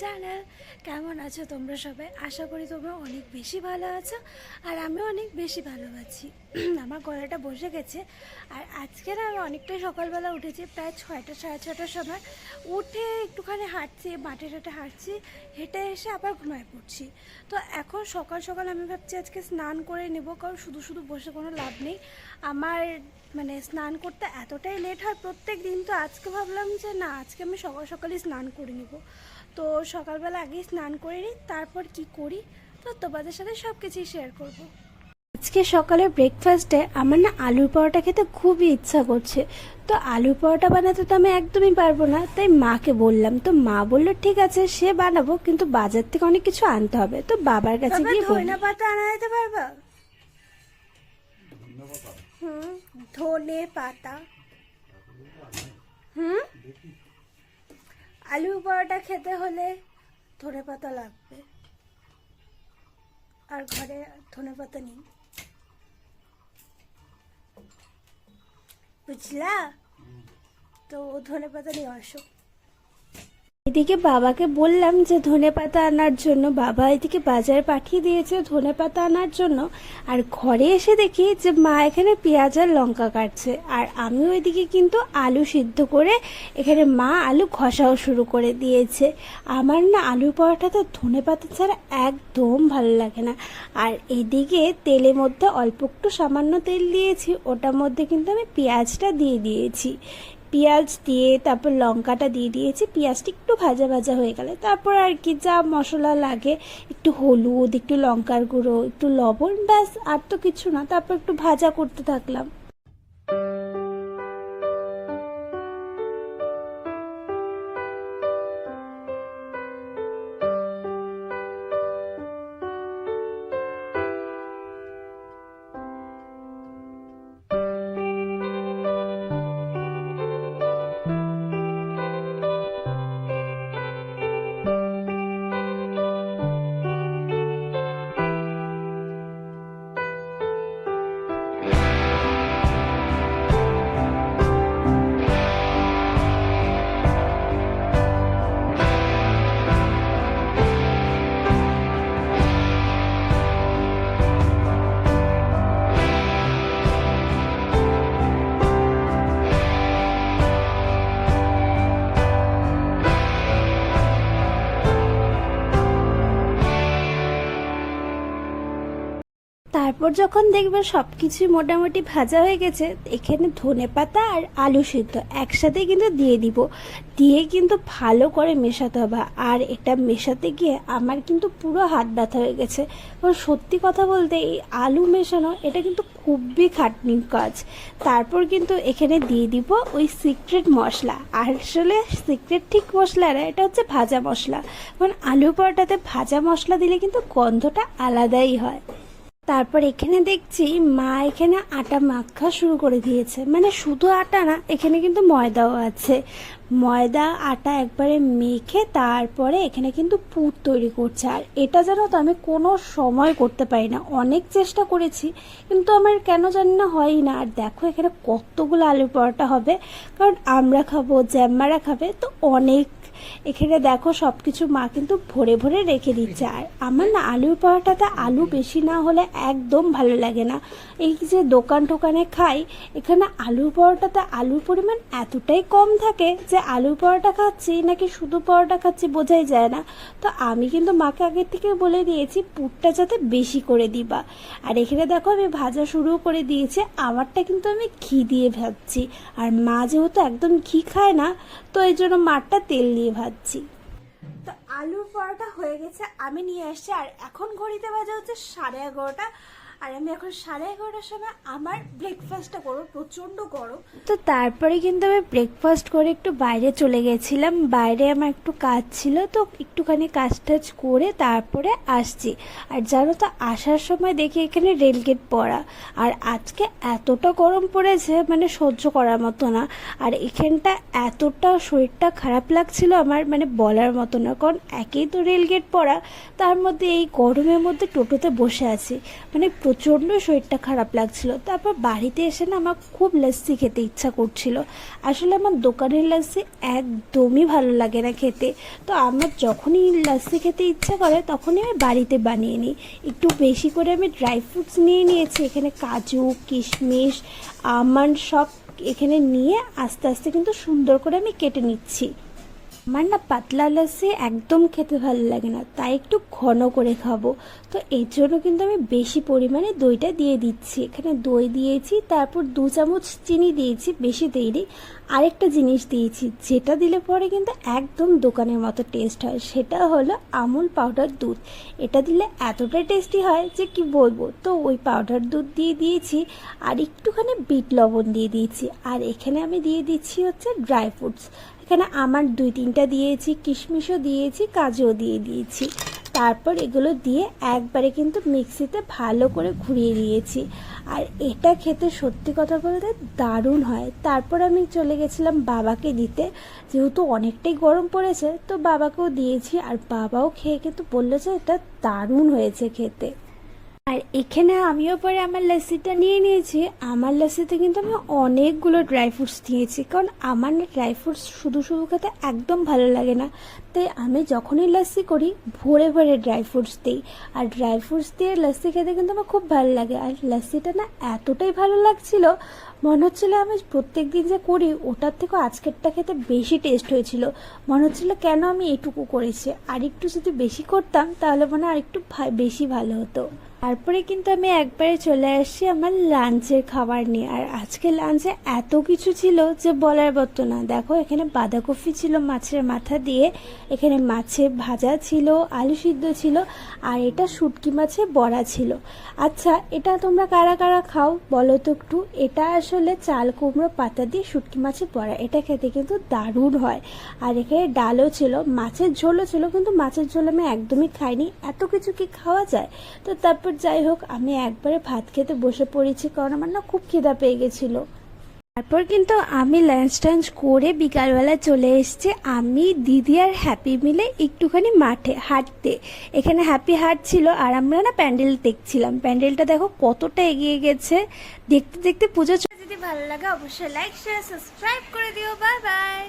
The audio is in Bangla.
চ্যানেল কেমন আছো তোমরা সবাই? আশা করি তোমরা অনেক বেশি ভালো আছো, আর আমি অনেক বেশি ভালো আছি। আমার গলাটা বসে গেছে। আর আজকে না আমি অনেকটাই সকালবেলা উঠেছি, প্রায় ছয়টা, সাড়ে ছটার সময়। উঠে একটুখানি হাঁটছি, মাঠে টাটে হাঁটছি, হেঁটে এসে আবার ঘুমায় পড়ছি। তো এখন সকাল সকাল আমি ভাবছি আজকে স্নান করে নেব, কারণ শুধু শুধু বসে কোনো লাভ নেই। আমার মানে স্নান করতে এতটাই লেট হয়, প্রত্যেক দিন তো আজকে ভাবলাম যে না, আজকে আমি সকাল সকালই স্নান করে নেব। তো সকালবেলা আগেই স্নান করে নিই, তারপর কি করি? তো তোমাদের সাথে সব কিছুই শেয়ার করব। আজকে সকালে ব্রেকফাস্টে আমার না আলুর পরোটা খেতে খুবই ইচ্ছা করছে। তো আলুর পরোটা বানাতে তো আমি একদমই পারব না তাই মাকে বললাম তো মা বলল ঠিক আছে সে বানাবো কিন্তু বাজার থেকে অনেক কিছু আনতে হবে। তো বাবার কাছে গিয়ে ধনে পাতা আনা যেতে পারবা? হুম ধনে পাতা। হুম? আলু পরোটা খেতে হলে ধনে পাতা লাগবে। আর ঘরে ধনে পাতা নেই। বুঝলা? তো ধনে পাতা নিয়ে আসো। এদিকে বাবাকে বললাম যে ধনে পাতা আনার জন্য বাবা এদিকে বাজারে পাঠিয়ে দিয়েছে ধনে পাতা আনার জন্য। আর ঘরে এসে দেখি যে মা এখানে পেঁয়াজ আর লঙ্কা কাটছে। আর আমি ওইদিকে কিন্তু আলু সিদ্ধ করে এখানে মা আলু ঘষাও শুরু করে দিয়েছে। আমার না আলু পরোটাতে ধনে পাতা ছাড়া একদম ভালো লাগে না। আর এদিকে তেলের মধ্যে অল্প একটু সামান্য তেল দিয়েছি, ওটার মধ্যে কিন্তু আমি পেঁয়াজটা দিয়ে দিয়েছি। পেঁয়াজ দিয়ে তারপর লঙ্কাটা দিয়ে দিয়েছি, পেঁয়াজটা একটু ভাজা ভাজা হয়ে গেলে। তারপর আর কি যা মশলা লাগে, একটু হলুদ, একটু লঙ্কার গুঁড়ো, একটু লবণ, ব্যাস, আর তো কিছু না। তারপর একটু ভাজা করতে থাকলাম। তারপর যখন দেখবে সব কিছু মোটামুটি ভাজা হয়ে গেছে, এখানে ধনে পাতা আর আলু সিদ্ধ একসাথে কিন্তু দিয়ে দিব। দিয়ে কিন্তু ভালো করে মেশাতে হবে। আর এটা মেশাতে গিয়ে আমার কিন্তু পুরো হাত ব্যথা হয়ে গেছে। সত্যি কথা বলতে এই আলু মেশানো, এটা কিন্তু খুবই খাটনির কাজ। তারপর কিন্তু এখানে দিয়ে দিব ওই সিক্রেট মশলা। আসলে সিক্রেট ঠিক মশলা না, এটা হচ্ছে ভাজা মশলা। কারণ আলু পরোটাতে ভাজা মশলা দিলে কিন্তু গন্ধটা আলাদাই হয়। তারপর এখানে দেখছি মা এখানে আটা মাখা শুরু করে দিয়েছে। মানে শুধু আটা না, এখানে কিন্তু ময়দাও আছে। ময়দা, আটা একবারে মেখে তারপরে এখানে কিন্তু পুর তৈরি করছে। আর এটা যেন তো আমি কোনো সময় করতে পারি না। অনেক চেষ্টা করেছি, কিন্তু আমার কেন জানি না হয়ই না। আর দেখো এখানে কতগুলো আলু পরোটা হবে, কারণ আমরা খাব, জ্যাম্মারা খাবে, তো অনেক এখানে দেখো সব কিছু মা কিন্তু ভরে ভরে রেখে দিচ্ছে। আর আমার না আলুর পরোটাতে আলু বেশি না হলে একদম ভালো লাগে না। এই যে দোকান টোকানে খাই, এখানে আলুর পরোটাতে আলুর পরিমাণ এতটাই কম থাকে যে আলুর পরোটা খাচ্ছি নাকি শুধু পরোটা খাচ্ছি বোঝাই যায় না। তো আমি কিন্তু মাকে আগের থেকে বলে দিয়েছি, পুরটা যাতে বেশি করে দিবা। আর এখানে দেখো আমি ভাজা শুরু করে দিয়েছি, আমারটা কিন্তু আমি ঘি দিয়ে ভাজছি। আর মা যেহেতু একদম ঘি খায় না, তো এই জন্য মারটা তেল দিয়ে ভাজছি। তো আলুর পরোটা হয়ে গেছে, আমি নিয়ে আসছি। আর এখন ঘড়িতে বাজে হচ্ছে সাড়ে এগারোটা। আর আমি এখন সাড়ে এগারোটার সময় আমার ব্রেকফাস্টটা করব, প্রচণ্ড গরম। তো তারপরে কিন্তু আমি ব্রেকফাস্ট করে একটু বাইরে চলে গেছিলাম। বাইরে আমার একটু কাজ ছিল, তো একটুখানি কাজ টাজ করে তারপরে আসছি। আর জানো তো, আসার সময় দেখি এখানে রেলগেট পড়া। আর আজকে এতটা গরম পড়েছে মানে সহ্য করার মতো না। আর এখানটা এতটা শরীরটা খারাপ লাগছিল আমার মানে বলার মতো না। কারণ একেই তো রেলগেট পড়া, তার মধ্যে এই গরমের মধ্যে টোটোতে বসে আছি। মানে প্রচণ্ড শরীরটা খারাপ লাগছিল। তারপর বাড়িতে এসে না আমার খুব লস্যি খেতে ইচ্ছা করছিল। আসলে আমার দোকানের লস্যি একদমই ভালো লাগে না খেতে। তো আমার যখনই লস্যি খেতে ইচ্ছা করে, তখনই আমি বাড়িতে বানিয়ে নিই। একটু বেশি করে আমি ড্রাই ফ্রুটস নিয়ে নিয়েছি, এখানে কাজু, কিশমিশ, আমন্ড সব এখানে নিয়ে আস্তে আস্তে কিন্তু সুন্দর করে আমি কেটে নিচ্ছি। আমার না পাতলা লস্যি একদম খেতে ভালো লাগে না, তাই একটু ঘন করে খাব। তো এর জন্য কিন্তু আমি বেশি পরিমাণে দইটা দিয়ে দিচ্ছি। এখানে দই দিয়েছি, তারপর দু চামচ চিনি দিয়েছি, বেশি দিইনি। আরেকটা জিনিস দিয়েছি, যেটা দিলে পরে কিন্তু একদম দোকানের মতো টেস্ট হয়, সেটা হলো আমুল পাউডার দুধ। এটা দিলে এতটা টেস্টি হয় যে কি বলব? তো ওই পাউডার দুধ দিয়ে দিয়েছি, আর একটুখানি বিট লবণ দিয়ে দিয়েছি। আর এখানে আমি দিয়ে দিচ্ছি হচ্ছে ড্রাই ফ্রুটস এখানে আমার দুই তিনটা দিয়েছি, কিশমিশও দিয়েছি, কাজুও দিয়ে দিয়েছি। তারপর এগুলো দিয়ে একবারে কিন্তু মিক্সিতে ভালো করে ঘুরিয়ে দিয়েছি। আর এটা খেতে সত্যি কথা বলতে দারুণ হয়। তারপর আমি চলে গেছিলাম বাবাকে দিতে। যেহেতু অনেকটাই গরম পড়েছে, তো বাবাকেও দিয়েছি। আর বাবাও খেয়ে কিন্তু বলল যে এটা দারুণ হয়েছে খেতে। আর এখানে আমিও পরে আমার লস্যিটা নিয়ে নিয়েছি। আমার লস্যিতে কিন্তু আমি অনেকগুলো ড্রাই ফ্রুটস দিয়েছি। কারণ আমার না ড্রাই ফ্রুটস শুধু শুধু খেতে একদম ভালো লাগে না। তাই আমি যখনই লস্যি করি, ভরে ভরে ড্রাই ফ্রুটস দিই। আর ড্রাই ফ্রুটস দিয়ে লস্যি খেতে কিন্তু আমার খুব ভালো লাগে। আর লস্যিটা না এতটাই ভালো লাগছিল, মনে হচ্ছিল আমি প্রত্যেক দিন যে করি, ওটার থেকেও আজকেরটা খেতে বেশি টেস্ট হয়েছিল। মনে হচ্ছিল কেন আমি এটুকু করেছি? আর একটু যদি বেশি করতাম, তাহলে মনে হয় আরেকটু ভা- বেশি ভালো হতো। তারপরে কিন্তু আমি একবারে চলে আসছি আমার লাঞ্চের খাবার নিয়ে। আর আজকে লাঞ্চে এত কিছু ছিল যে বলার মতো না। দেখো, এখানে বাঁধাকপি ছিল মাছের মাথা দিয়ে, এখানে মাছের ভাজা ছিল, আলু সিদ্ধ ছিল, আর এটা শুটকি মাছের বড়া ছিল। আচ্ছা এটা তোমরা কারা কারা খাও বলো তো একটু? এটা আসলে চাল, কুমড়ো, পাতা দিয়ে শুটকি মাছের বড়া। এটা খেতে কিন্তু দারুণ হয়। আর এখানে ডালও ছিল, মাছের ঝোলও ছিল, কিন্তু মাছের ঝোল আমি একদমই খাইনি। এত কিছু কি খাওয়া যায়? তো তারপর যাই হোক, আমি একবারে ভাত খেতে বসে পড়েছি কারণ আমার না খুব খিদা পেয়ে গেছিল। তারপর কিন্তু আমি লাঞ্চ টাঞ্চ করে বিকালবেলা চলে এসেছি। আমি, দিদি আর হ্যাপি মিলে একটুখানি মাঠে হাঁটতে। এখানে হ্যাপি হাট ছিল আর আমরা না প্যান্ডেল দেখছিলাম। প্যান্ডেলটা দেখো কতটা এগিয়ে গেছে। দেখতে দেখতে পুজো যদি ভালো লাগে অবশ্যই লাইক শেয়ার সাবস্ক্রাইব করে দিও। Bye bye